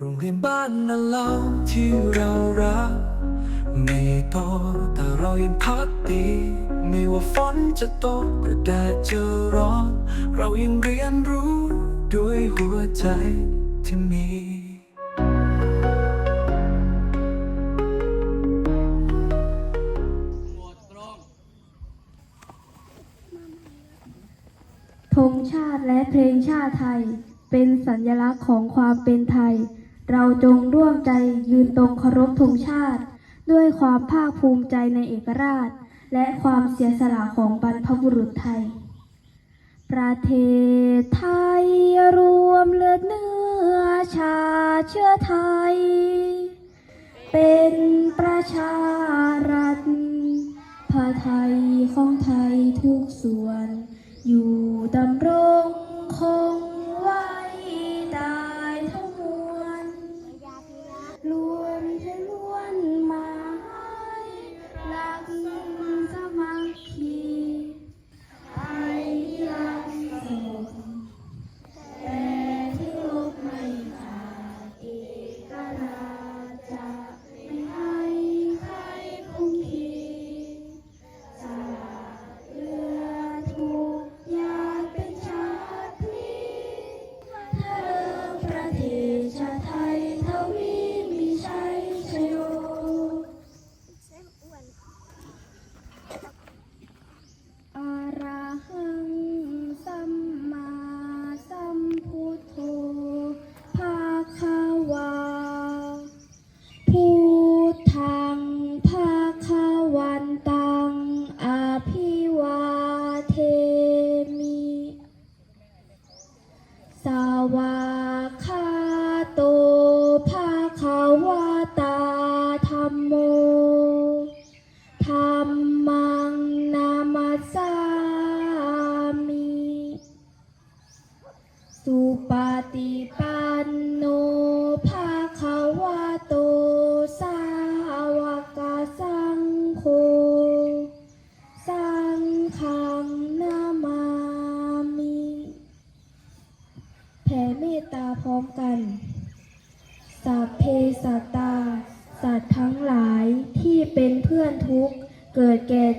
โรงเรียนบ้านนาเล่าที่เรารักไม่โตแต่เรายังพักดี ไม่ว่าฝนจะตกหรือแดดจะร้อน เรายังเรียนรู้ด้วยหัวใจที่มีธงชาติและเพลงชาติไทย เป็นสัญลักษณ์ของความเป็นไทย เราจงร่วมใจยืนตรงเคารพธงชาติ ด้วยความภาคภูมิใจในเอกราช และความเสียสละของบรรพบุรุษไทย ประเทศไทยรวมเลือดเนื้อชาเชื้อไทย เป็นประชารัฐพระไทยของไทยทุกส่วน อยู่ดำรงคง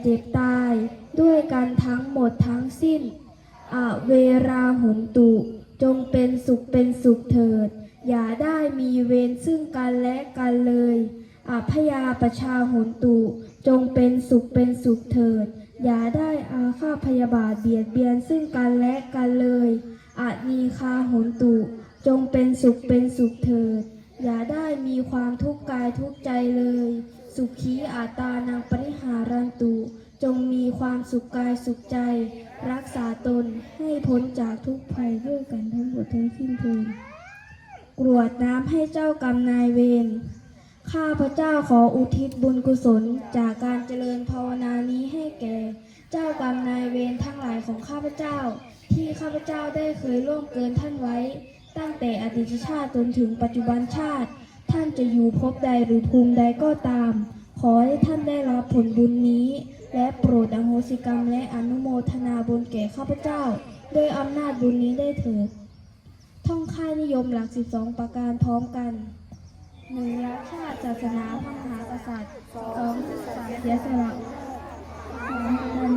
เจ็บตาย ด้วยกันทั้งหมดทั้งสิ้น อเวราหุนตุ จงเป็นสุขเป็นสุขเถิด อย่าได้มีเวรซึ่งกันและกันเลยอพยาประชาหุนตุ จงเป็นสุขเป็นสุขเถิด อย่าได้อาฆาตพยาบาทเบียดเบียนซึ่งกันและกันเลยอานีคาหุนตุ จงเป็นสุขเป็นสุขเถิด อย่าได้มีความทุกข์กายทุกข์ใจเลย สุขีอาตานังปริหารันตุ จงมีความสุขกายสุขใจ รักษาตนให้พ้นจากทุกภัยด้วยกันทั้งหมดทั้งสิ้นเทินกรวดน้ำให้เจ้ากรรมนายเวรข้าพระเจ้าขออุทิศบุญกุศล จากการเจริญภาวนานี้ให้แก่ เจ้ากรรมนายเวรทั้งหลายของข้าพเจ้า ที่ข้าพเจ้าได้เคยล่วงเกินท่านไว้ ตั้งแต่อดีตชาติจนถึงปัจจุบันชาติ ท่านจะอยู่ภพใดหรือภูมิใดก็ตาม ขอให้ท่านได้รับผลบุญนี้ และโปรดอโหสิกรรมและอนุโมทนาบุญแก่ข้าพเจ้า โดยอำนาจบุญนี้ได้เถิด ท่องค่านิยมหลัก 12 ประการพร้อมกันหนึ่งรักชาติศาสนาพระมหากษัตริย์สองเสียสละสาม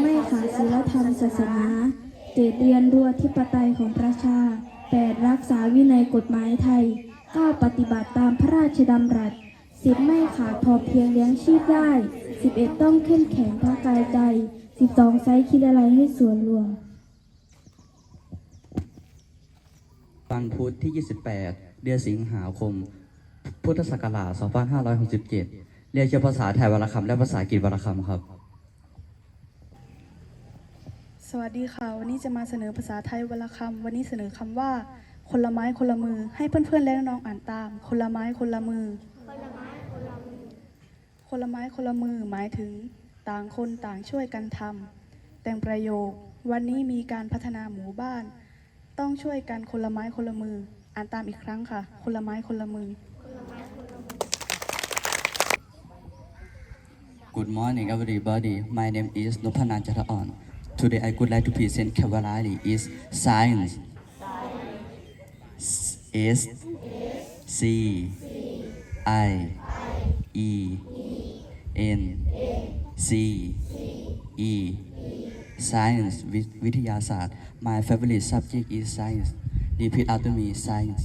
ไม่ขาดศีลธรรมศาสนาเจ็ดเรียนรู้อธิปไตยของประชาแปดรักษาวินัยกฎหมายไทยเก้าปฏิบัติตามพระราชดำรัสสิบไม่ขาดพอเพียงเลี้ยงชีพได้สิบเอ็ดต้องเข้มแข็งทั้งกายใจสิบสองใช้คิดอะไรให้ส่วนรวมวันพุธที่ 28 เดือนสิงหาคม พุทธศักราช 2567 เรียนเชิญภาษาไทยวรรคำและภาษาอังกฤษวรรคำครับ ส วัสดีค่ะ วันนี้จะมาเสนอภาษาไทยวรรณคำวันนี้เสนอคำว่า คนละไม้คนละมือ ให้เพื่อนๆและน้องๆอ่านตาม คนละไม้คนละมือ คนละไม้คนละมือหมายถึง ต่างคนต่างช่วยกันทำแต่งประโยค วันนี้มีการพัฒนาหมู่บ้าน ต้องช่วยกันคนละไม้คนละมือ อ่านตามอีกครั้งค่ะ คนละไม้คนละมือ Good morning everybody my name is นพนันจันทอ่อน today I would like to present vocabulary is science. S C I E N C E Science วิวิทยาศาสตร์ My favorite subject is science Repeat after me science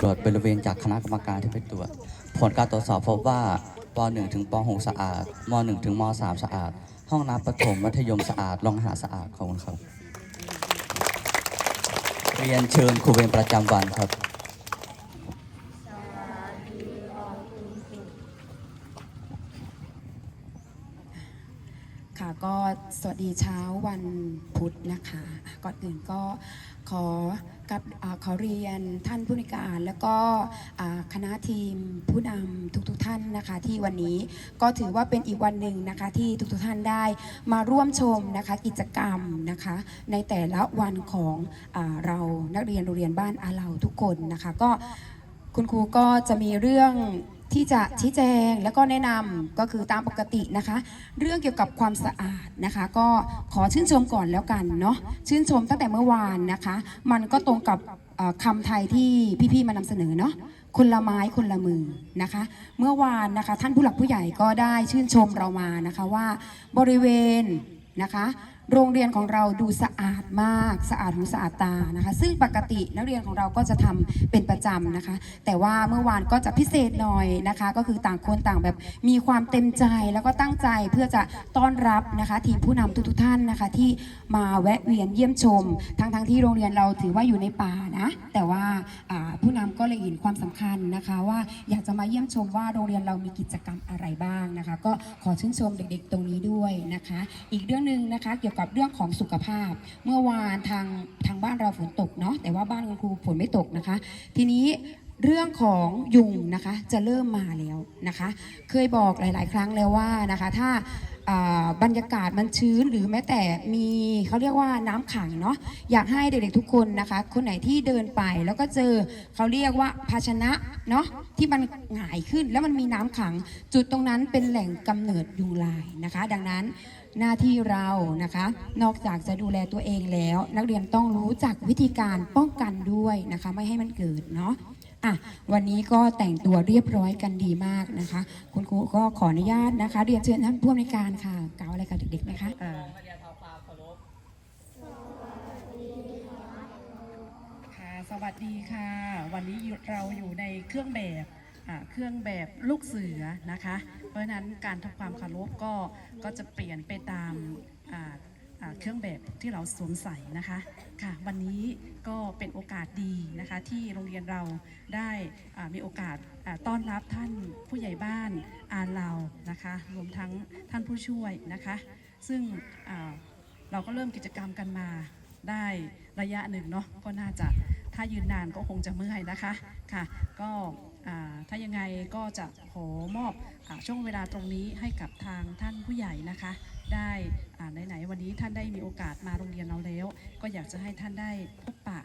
ตรวจบริเวณจากคณะกรรมการที่ไปตรวจ ผลการตรวจสอบพบว่า ป .1 ถึงป .6 สะอาดม .1 ถึงม .3 สะอาด ห้องน้ำประถมมัธยมสะอาดโรงอาหารสะอาดขอบคุณครับ เรียนเชิญครูเวรประจำวันครับค่ะก็สวัสดีเช้าวันพุธนะคะ ก่อนอื่นก็ ขอกับอขอเรียนท่านผู้ในวยการแล้วก็คณะทีมผู้นำทุกๆทท่านนะคะ ที่วันนี้ก็ถือว่าเป็นอีกวันหนึ่งนะคะที่ทุกๆทท่านได้มาร่วมชมนะคะกิจกรรมนะคะ ในแต่ละวันของอเรานักเรียนโรงเรียนบ้านอาเราทุกคนนะคะ ก็คุณครูก็จะมีเรื่อง ที่จะชี้แจงแล้วก็แนะนำก็คือตามปกตินะคะ เรื่องเกี่ยวกับความสะอาดนะคะ ก็ขอชื่นชมก่อนแล้วกันเนาะชื่นชมตั้งแต่เมื่อวานนะคะ มันก็ตรงกับเอ่อคำไทยที่พี่ๆมานำเสนอเนาะคนละไม้คนละมือนะคะ เมื่อวานนะคะท่านผู้หลักผู้ใหญ่ก็ได้ชื่นชมเรามานะคะว่าบริเวณนะคะ โรงเรียนของเราดูสะอาดมากสะอาดหูสะอาดตานะคะ ซึ่งปกตินักเรียนของเราก็จะทำเป็นประจำนะคะ แต่ว่าเมื่อวานก็จะพิเศษหน่อยนะคะ ก็คือต่างคนต่างแบบมีความเต็มใจแล้วก็ตั้งใจเพื่อจะต้อนรับนะคะทีมผู้นำทุกๆท่านนะคะ ที่มาแวะเวียนเยี่ยมชม ทั้งๆที่โรงเรียนเราถือว่าอยู่ในป่านะแต่ว่าผู้นำก็เลยเห็นความสำคัญนะคะ ว่าอยากจะมาเยี่ยมชมว่าโรงเรียนเรามีกิจกรรมอะไรบ้างนะคะ ก็ขอชื่นชมเด็กๆตรงนี้ด้วยนะคะ อีกเรื่องหนึ่งนะคะเกี่ยวกับเรื่องของสุขภาพ เมื่อวานทางทางบ้านเราฝนตกเนาะแต่ว่าบ้านคุณครูฝนไม่ตกนะคะ ทีนี้เรื่องของยุงนะคะจะเริ่มมาแล้วนะคะ เคยบอกหลาย ๆ ครั้งแล้วว่านะคะ ถ้าอ่า บรรยากาศมันชื้นหรือแม้แต่มีเขาเรียกว่าน้ำขังเนาะอยากให้เด็กๆทุกคนนะคะ คนไหนที่เดินไปแล้วก็เจอเขาเรียกว่าภาชนะเนาะที่มันหงายขึ้นแล้วมันมีน้ำขัง จุดตรงนั้นเป็นแหล่งกำเนิดยุงลายนะคะ ดังนั้นหน้าที่เรานะคะ นอกจากจะดูแลตัวเองแล้ว นักเรียนต้องรู้จักวิธีการป้องกันด้วยนะคะ ไม่ให้มันเกิดเนาะ อะวันนี้ก็แต่งตัวเรียบร้อยกันดีมากนะคะ คุณครูก็ขออนุญาตนะคะ เรียนเชิญท่านผู้อำนวยการค่ะกล่าวอะไรกับเด็กๆไหมคะค่ะสวัสดีค่ะ วันนี้เราอยู่ในเครื่องแบบอ่าเครื่องแบบลูกเสือนะคะ เพราะฉะนั้นการทำความเคารพก็ก็จะเปลี่ยนไปตามอ่า เครื่องแบบที่เราสวมใส่นะคะค่ะวันนี้ก็เป็นโอกาสดีนะคะที่โรงเรียนเราได้มีโอกาสต้อนรับท่านผู้ใหญ่บ้านอาเรานะคะรวมทั้งท่านผู้ช่วยนะคะซึ่งเราก็เริ่มกิจกรรมกันมาได้ระยะหนึ่งเนาะก็น่าจะถ้ายืนนานก็คงจะเมื่อยนะคะค่ะก็ถ้ายังไงก็จะขอมอบอช่วงเวลาตรงนี้ให้กับทางท่านผู้ใหญ่นะคะ ได้ไหนๆวันนี้ท่านได้มีโอกาสมาโรงเรียนเราแล้ว ก็อยากจะให้ท่านได้พบปะ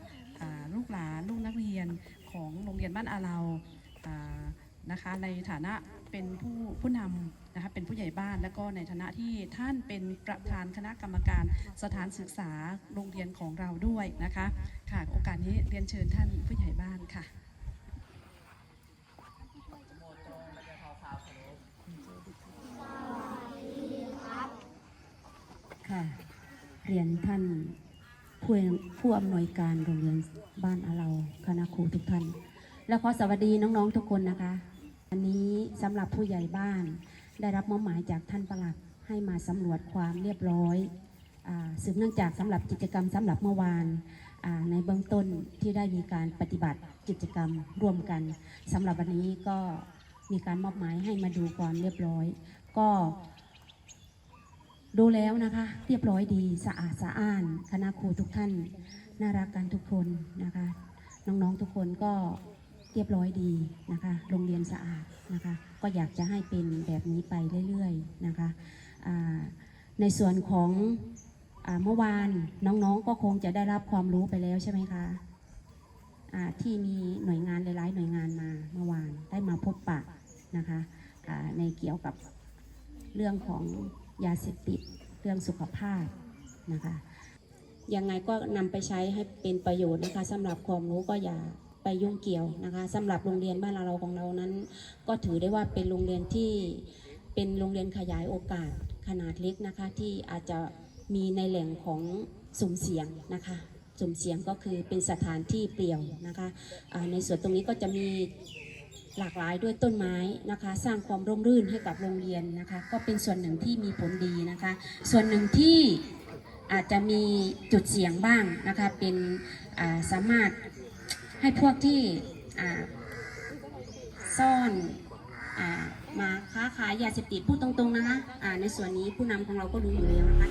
ลูกหลานลูกนักเรียนของโรงเรียนบ้านอาเรานะคะในฐานะเป็นผู้ผู้นำนะคะเป็นผู้ใหญ่บ้านแล้วก็ในฐานะที่ท่านเป็นประธานคณะกรรมการสถานศึกษาโรงเรียนของเราด้วยนะคะค่ะโอกาสนี้เรียนเชิญท่านผู้ใหญ่บ้านค่ะ เรียนท่านผู้ผู้อำนวยการโรงเรียนบ้านอาเราคณะครูทุกท่าน แล้วขอสวัสดีน้องๆทุกคนนะคะ อันนี้สำหรับผู้ใหญ่บ้าน ได้รับมอบหมายจากท่านประหลัดให้มาสำรวจความเรียบร้อยอาสืบเนื่องจากสำหรับกิจกรรมสำหรับเมื่อวานในเบื้องต้นที่ได้มีการปฏิบัติกิจกรรมร่วมกันสำหรับวันนี้ก็มีการมอบหมายให้มาดูความเรียบร้อย ก็ ดูแล้วนะคะ เรียบร้อยดีสะอาดสะอ้าน คณะครูทุกท่าน น่ารักกันทุกคนนะคะ น้องๆทุกคนก็เรียบร้อยดีนะคะ โรงเรียนสะอาดนะคะ ก็อยากจะให้เป็นแบบนี้ไปเรื่อยๆนะคะในส่วนของเมื่อวานน้องๆก็คงจะได้รับความรู้ไปแล้วใช่ไหมคะที่มีหน่วยงานหลายๆหน่วยงานมาเมื่อวานได้มาพบปะนะคะในเกี่ยวกับเรื่องของ ยาเสพติดเรื่องสุขภาพนะคะยังไงก็นำไปใช้ให้เป็นประโยชน์นะคะสำหรับความรู้ก็อย่าไปยุ่งเกี่ยวนะคะสำหรับโรงเรียนบ้านเราของเรานั้น ก็ถือได้ว่าเป็นโรงเรียนที่เป็นโรงเรียนขยายโอกาสขนาดเล็กนะคะ ที่อาจจะมีในแหล่งของสุ่มเสียงนะคะสุ่มเสียงก็คือเป็นสถานที่เปลี่ยวนะคะในส่วนตรงนี้ก็จะมี หลากหลายด้วยต้นไม้นะคะ สร้างความร่มรื่นให้กับโรงเรียนนะคะ ก็เป็นส่วนหนึ่งที่มีผลดีนะคะ ส่วนหนึ่งที่อาจจะมีจุดเสี่ยงบ้างนะคะ เป็นาสามารถให้พวกที่ซ่อนอามาค้าขายยาเสพติดพูดตรงๆนะคะในส่วนนี้ผู้นำของเราก็รู้อยู่แล้วนะคะ